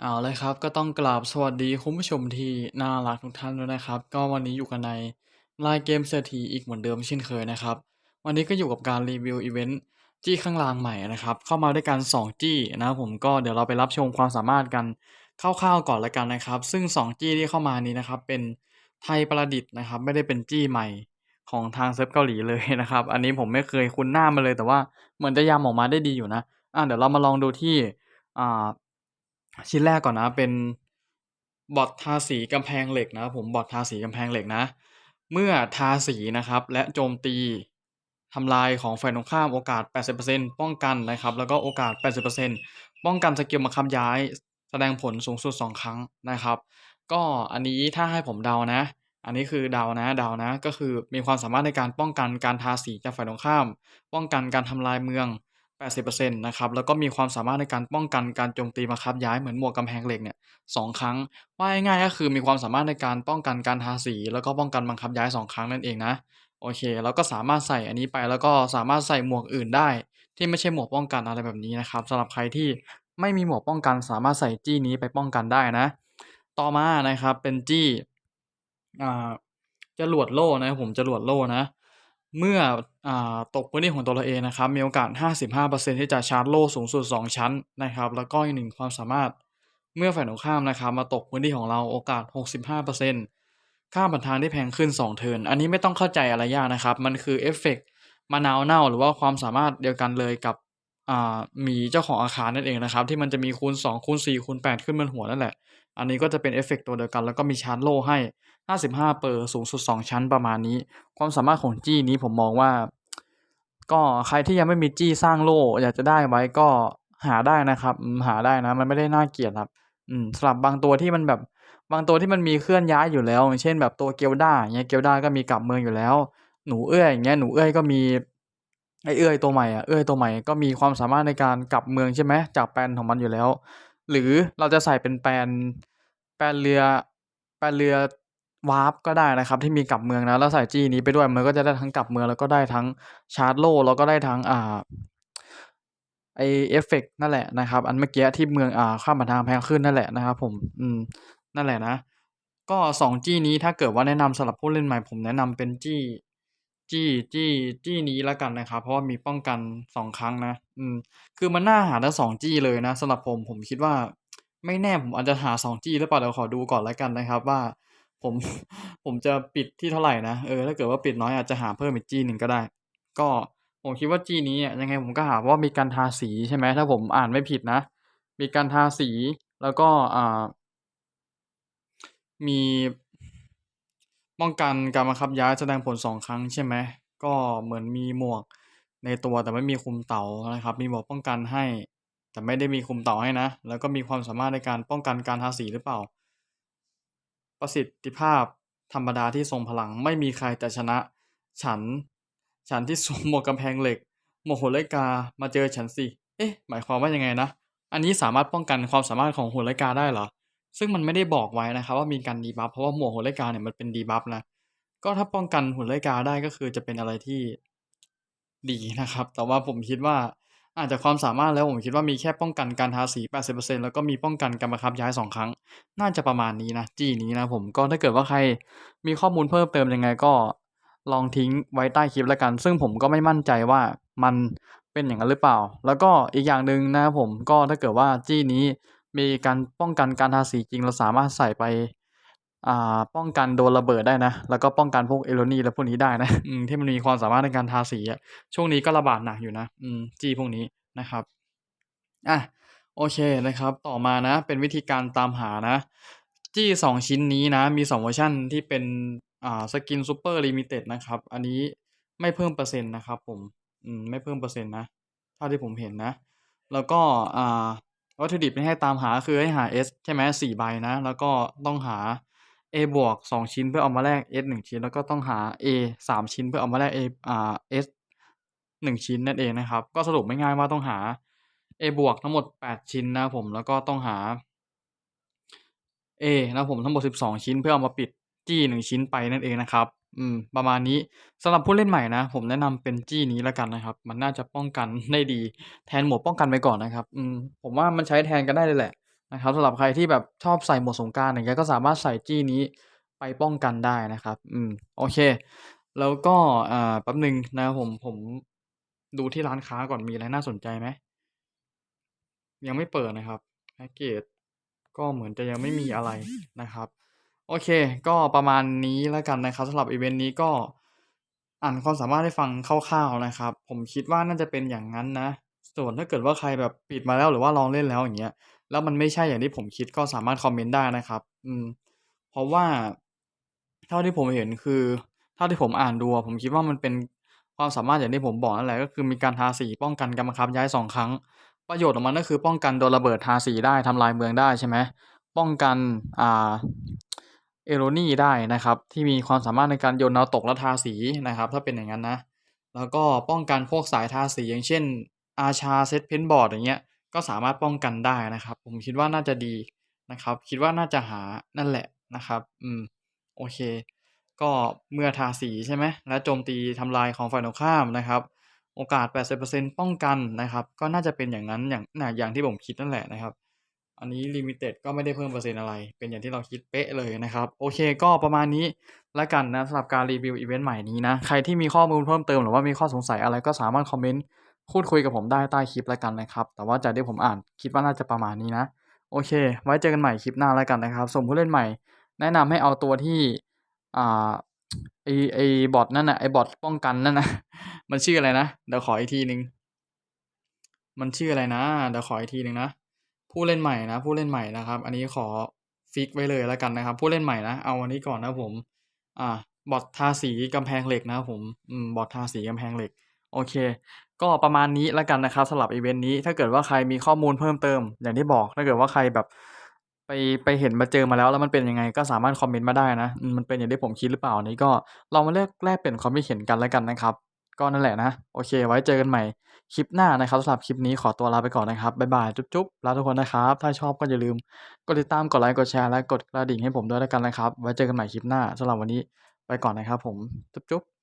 เอาเลยครับ ก็ต้องกราบสวัสดีคุณผู้ชมที่น่ารักทุกท่านด้วยนะครับ ก็วันนี้อยู่กันในรายเกมเศรษฐีอีกเหมือนเดิมเช่นเคยนะครับ วันนี้ก็อยู่กับการรีวิวอีเวนต์จี้ข้างล่างใหม่นะครับ เข้ามาด้วยกัน2จี้นะผมก็เดี๋ยวเราไปรับชมความสามารถกันคร่าวๆก่อนละกันนะครับ ซึ่ง 2 จี้ที่เข้ามานี้นะครับ เป็นไทยประดิษฐ์นะครับ ไม่ได้เป็นจี้ใหม่ของทางเซิร์ฟเกาหลีเลยนะครับ อันนี้ผมไม่เคยคุ้นหน้ามาเลย แต่ว่าเหมือนจะยำออกมาได้ดีอยู่นะอะเดี๋ยวเรามาลองดูที่อ่า ชิ้นแรกก่อนนะเป็นบอททาสีกำแพงเหล็กนะครับผมบอททาสีกำแพงเหล็กนะ เมื่อทาสีนะครับ และโจมตีทำลายของฝ่ายตรงข้ามโอกาส 80%ป้องกันนะครับ แล้วก็โอกาส 80%ป้องกันสกิลบังคับย้าย แสดงผลสูงสุด 2 ครั้งนะครับ ก็อันนี้ถ้าให้ผมเดานะ อันนี้คือเดานะเดานะ ก็คือมีความสามารถในการป้องกันการทาสีจากฝ่ายตรงข้าม ป้องกันการทำลายเมือง 80%นะครับแล้วก็มีความสามารถในการป้องกันการโจมตีบังคับย้ายเหมือนหมวกกำแพงเหล็กเนี่ยสองครั้งว่าง่ายๆก็คือมีความสามารถในการป้องกันการทาสี แล้วก็ป้องกันบังคับย้าย 2 ครั้งนั่นเองนะโอเคแล้วก็สามารถใส่อันนี้ไปแล้วก็สามารถใส่หมวกอื่นได้ ที่ไม่ใช่หมวกป้องกันอะไรแบบนี้นะครับสำหรับใครที่ไม่มีหมวกป้องกันสามารถใส่จี้นี้ไปป้องกันได้นะ ต่อมานะครับเป็นจี้อ่าจรวดโล่นะผมจรวดโล่นะ เมื่ออตกพื้นที่ของตัวเราเองนะครับ มีโอกาส 55%ที่จะชาร์จโล่สูงสุด 2 ชั้นนะครับ แล้วก็อีกหนึ่งความสามารถเมื่อฝ่ายตรงข้ามนะครับ มาตกพื้นที่ของเราโอกาส 65%ค่าบันทางที่แพงขึ้น 2 เทิร์นอันนี้ไม่ต้องเข้าใจอะไรยากนะครับ มันคือเอฟเฟกต์มะนาวเน่าหรือว่าความสามารถเดียวกันเลยกับมีเจ้าของอาคารนั่นเองนะครับ ที่มันจะมีคูณ2คูณ4คูณ8ขึ้นบนหัวนั่นแหละ อันนี้ก็จะเป็นเอฟเฟกต์ตัวเดียวกัน แล้วก็มีชาร์จโล่ให้ 55 เปอร์สูงสุด 2 ชั้นประมาณนี้ ความสามารถของจี้นี้ผมมองว่า ก็ใครที่ยังไม่มีจี้สร้างโล่อยากจะได้ไว้ก็หาได้นะครับ หาได้นะ มันไม่ได้น่าเกลียดครับ อืมสำหรับบางตัวที่มันแบบบางตัวที่มันมีเคลื่อนย้ายอยู่แล้ว เช่นแบบตัวเกียวด้าเงี้ยเกียวด้าก็มีกลับเมืองอยู่แล้ว หนูเอื้อยอย่างเงี้ยหนูเอื้อยก็มีไอเอื้อยตัวใหม่อะเอื้อยตัวใหม่ก็มีความสามารถในการกลับเมืองใช่ไหมจากแปลนของมันอยู่แล้ว หรือเราจะใส่เป็นแปลนแปลนเรือแปลนเรือ วาร์ปก็ได้นะครับ ที่มีกลับเมืองนะแล้วใส่จี้นี้ไปด้วยมันก็จะได้ทั้งกลับเมืองแล้วก็ได้ทั้งชาร์จโล่แล้วก็ได้ทั้งอ่าไอเอฟเฟกต์นั่นแหละนะครับ อันเมื่อกี้ที่เมืองอ่าค่าบันทางแพงขึ้นนั่นแหละนะครับผมอืมนั่นแหละนะ ก็สองจี้นี้ถ้าเกิดว่าแนะนำสำหรับผู้เล่นใหม่ผมแนะนำเป็นจี้จี้จี้จี้นี้แล้วกันนะครับ เพราะว่ามีป้องกันสองครั้งนะ อืม คือมันน่าหาทั้งสองจี้เลยนะสำหรับผมผมคิดว่า ไม่แน่ผมอาจจะหาสองจี้หรือเปล่าเดี๋ยวขอดูก่อนแล้วกันนะครับ ว่า ผมผมจะปิดที่เท่าไหร่นะเออถ้าเกิดว่าปิดน้อยอาจจะหาเพิ่มอีกจีหนึ่งก็ได้ ก็ผมคิดว่าจีนี้ยังไงผมก็หาว่ามีการทาสีใช่ไหมถ้าผมอ่านไม่ผิดนะ มีการทาสีแล้วก็อ่ามีป้องกันการบังคับย้ายแสดงผลสองครั้งใช่ไหมก็เหมือนมีหมวกในตัวแต่ไม่มีคุมเต่านะครับ มีหมวกป้องกันให้ แต่ไม่ได้มีคุมเต่าให้นะ แล้วก็มีความสามารถในการป้องกันการทาสีหรือเปล่า ประสิทธิภาพธรรมดาที่ทรงพลัง ไม่มีใครจะชนะ ฉัน ฉันที่สวมหมวกกำแพงเหล็ก โมโหเลกามาเจอฉันสิ เอ๊ะ หมายความว่ายังไงนะ อันนี้สามารถป้องกันความสามารถของโหเลกาได้เหรอ ซึ่งมันไม่ได้บอกไว้นะครับว่ามีการดีบัฟเพราะว่าหมวกโหเลกาเนี่ยมันเป็นดีบัฟนะ ก็ถ้าป้องกันโหเลกาได้ก็คือจะเป็นอะไรที่ดีนะครับ แต่ว่าผมคิดว่า อาจจะความสามารถแล้วผมคิดว่ามีแค่ป้องกันการทาสี 80%แล้วก็มีป้องกันการบังคับย้าย 2 ครั้ง น่าจะประมาณนี้นะ จี้นี้นะผมก็ถ้าเกิดว่าใครมีข้อมูลเพิ่มเติมยังไงก็ลองทิ้งไว้ใต้คลิปแล้วกัน ซึ่งผมก็ไม่มั่นใจว่ามันเป็นอย่างนั้นหรือเปล่า แล้วก็อีกอย่างหนึ่งนะผมก็ถ้าเกิดว่าจี้นี้มีการป้องกันการทาสีจริงเราสามารถใส่ไป อ่าป้องกันโดนระเบิดได้นะ แล้วก็ป้องกันพวกเอโรนีและพวกนี้ได้นะอืมที่มันมีความสามารถในการทาสีอะช่วงนี้ก็ระบาดหนักอยู่นะอืมจี้พวกนี้นะครับอะโอเคนะครับ ต่อมานะ เป็นวิธีการตามหานะ จี้สองชิ้นนี้นะ มีสองเวอร์ชันที่เป็นอ่าสกินซูเปอร์ลิมิเต็ดนะครับ อันนี้ไม่เพิ่มเปอร์เซ็นต์นะครับผมอืมไม่เพิ่มเปอร์เซ็นต์นะเท่าที่ผมเห็นนะ แล้วก็อ่าวัตถุดิบที่ให้ตามหาคือให้หา S ใช่ไหมสี่ใบนะ แล้วก็ต้องหา A บวกสองชิ้นเพื่อเอามาแลก S หนึ่งชิ้น แล้วก็ต้องหา A สามชิ้นเพื่อเอามาแลก A อ่า S หนึ่งชิ้นนั่นเองนะครับ ก็สรุปไม่ง่ายว่าต้องหา A บวกทั้งหมดแปดชิ้นนะผมแล้วก็ต้องหา A นะผมทั้งหมดสิบสองชิ้นเพื่อเอามาปิดจี้หนึ่งชิ้นไปนั่นเองนะครับอืมประมาณนี้สำหรับผู้เล่นใหม่นะ ผมแนะนำเป็นจี้นี้แล้วกันนะครับ มันน่าจะป้องกันได้ดี แทนหมวกป้องกันไปก่อนนะครับ อืมผมว่ามันใช้แทนกันได้เลยแหละ นะครับสำหรับใครที่แบบชอบใส่หมวกสงกรานต์อย่างเงี้ยก็สามารถใส่จี้นี้ไปป้องกันได้นะครับ อืม โอเค แล้วก็อ่าแป๊บหนึ่งนะครับผมผมดูที่ร้านค้าก่อนมีอะไรน่าสนใจไหมยังไม่เปิดนะครับแพ็กเกจก็เหมือนจะยังไม่มีอะไรนะครับ โอเค ก็ประมาณนี้แล้วกันนะครับสำหรับอีเวนต์นี้ก็อ่านความสามารถให้ฟังคร่าวๆนะครับ ผมคิดว่าน่าจะเป็นอย่างนั้นนะ ส่วนถ้าเกิดว่าใครแบบปิดมาแล้วหรือว่าลองเล่นแล้วอย่างเงี้ย แล้วมันไม่ใช่อย่างที่ผมคิดก็สามารถคอมเมนต์ได้นะครับ อืม เพราะว่าเท่าที่ผมเห็นคือเท่าที่ผมอ่านดูอะผมคิดว่ามันเป็นความสามารถอย่างที่ผมบอกนั่นแหละก็คือมีการทาสีป้องกันการบังคับย้ายสองครั้ง ประโยชน์ของมันก็คือป้องกันโดนระเบิดทาสีได้ทำลายเมืองได้ใช่ไหมป้องกันอ่าเอโรนี่ได้นะครับ ที่มีความสามารถในการโยนดาวตกและทาสีนะครับ ถ้าเป็นอย่างนั้นนะ แล้วก็ป้องกันพวกสายทาสีอย่างเช่นอาชาเซตเพนบอร์ดอย่างเงี้ย ก็สามารถป้องกันได้นะครับ ผมคิดว่าน่าจะดีนะครับ คิดว่าน่าจะหานั่นแหละนะครับ อืม โอเค ก็เมื่อทาสีใช่ไหมและโจมตีทำลายของฝ่ายตรงข้ามนะครับ โอกาส 80%ป้องกันนะครับ ก็น่าจะเป็นอย่างนั้นอย่างน่ะอย่างที่ผมคิดนั่นแหละนะครับ อันนี้ลิมิเต็ดก็ไม่ได้เพิ่มเปอร์เซ็นต์อะไร เป็นอย่างที่เราคิดเป๊ะเลยนะครับ โอเค ก็ประมาณนี้แล้วกันนะสำหรับการรีวิวอีเวนต์ใหม่นี้นะ ใครที่มีข้อมูลเพิ่มเติมหรือว่ามีข้อสงสัยอะไรก็สามารถคอมเมนต์ พูดคุยกับผมได้ใต้คลิปแล้วกันนะครับ แต่ว่าจากที่ผมอ่านคิดว่าน่าจะประมาณนี้นะ โอเค ไว้เจอกันใหม่คลิปหน้าแล้วกันนะครับ ส่วนผู้เล่นใหม่ แนะนำให้เอาตัวที่อ่าไอไอบอทนั่นน่ะไอบอทป้องกันนั่นนะมันชื่ออะไรนะเดี๋ยวขออีกทีหนึ่งมันชื่ออะไรนะเดี๋ยวขออีกทีหนึ่งนะผู้เล่นใหม่นะ ผู้เล่นใหม่นะครับ อันนี้ขอฟิกไว้เลยแล้วกันนะครับ ผู้เล่นใหม่นะเอาอันนี้ก่อนนะผม อ่า บอททาสีกำแพงเหล็กนะผมอืมบอททาสีกำแพงเหล็ก โอเค ก็ประมาณนี้แล้วกันนะครับสำหรับอีเวนต์นี้ถ้าเกิดว่าใครมีข้อมูลเพิ่มเติม อย่างที่บอกถ้าเกิดว่าใครแบบไปไปเห็นมาเจอมาแล้วแล้วมันเป็นยังไงก็สามารถคอมเมนต์มาได้นะ มันเป็นอย่างที่ผมคิดหรือเปล่านี้ก็ลองมาแลกแลกเปลี่ยนความคิดเห็นกันแล้วกันนะครับ ก็นั่นแหละนะโอเค ไว้เจอกันใหม่คลิปหน้านะครับสำหรับคลิปนี้ขอตัวลาไปก่อนนะครับบ๊ายบายจุ๊บๆลาทุกคนนะครับ ถ้าชอบก็อย่าลืมกดติดตามกดไลค์กดแชร์และกดกระดิ่งให้ผมด้วยแล้วกันนะครับ ไว้เจอกันใหม่คลิปหน้าสำหรับวันนี้ไปก่อนนะครับ ผมจุ๊บๆ